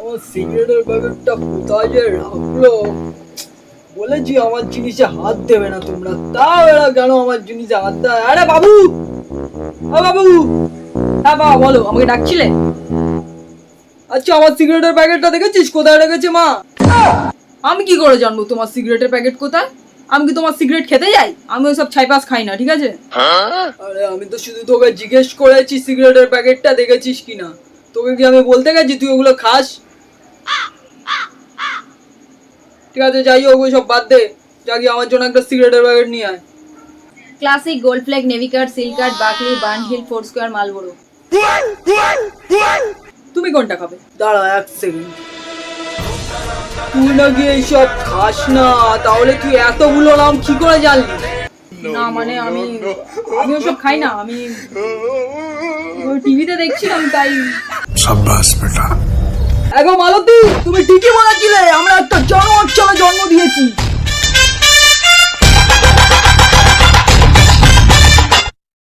আমার সিগারেটের প্যাকেটটা কোথায় রাখল? বলেছি আমার জিনিসে হাত দেবে না তোমরা। তাও এরা কেন আমার জিনিসে হাত দেয়? আরে বাবু! ও বাবু! হ্যাঁ বাবা, বলো, আমাকে ডাকছিলে? আচ্ছা আমার সিগারেটের প্যাকেটটা দেখেছিস? কোথায় রেখেছে মা? আমি কি করে জানব তোমার সিগারেটের প্যাকেট কোথায়? আমি কি তোমার সিগারেট খেতে যাই? আমি ওই ওইসব ছাইপাস খাই না, ঠিক আছে? আরে, আমি তো শুধু তোকে জিজ্ঞেস করেছি সিগারেটের প্যাকেটটা দেখেছিস কিনা। তোকে কি আমি বলতে গেছি তুই ওগুলো খাস? ঠিক আছে যাই হোক সব বাদ দে। যা গিয়ে আমার জন্য একটা সিগারেটের প্যাকেট নিয়ে আয়। ক্লাসিক গোল্ড ফ্ল্যাগ নেভিকার সিলকার বাকলি বান হিল ফোর স্কোয়ার মালবড়ো তুমি কোনটা খাবে? দাঁড়া এক সেকেন্ড তুই এইসব খাস না তাহলে তুই এতগুলো নাম কি করে জানলি? না মানে আমি আমি ওসব খাই না আমি টিভিতে দেখছিলাম তাই সাব্বাস বেটা। এগো মালতী তুমি ঠিকই বলেছিলে আমরা একটা জানোয়ার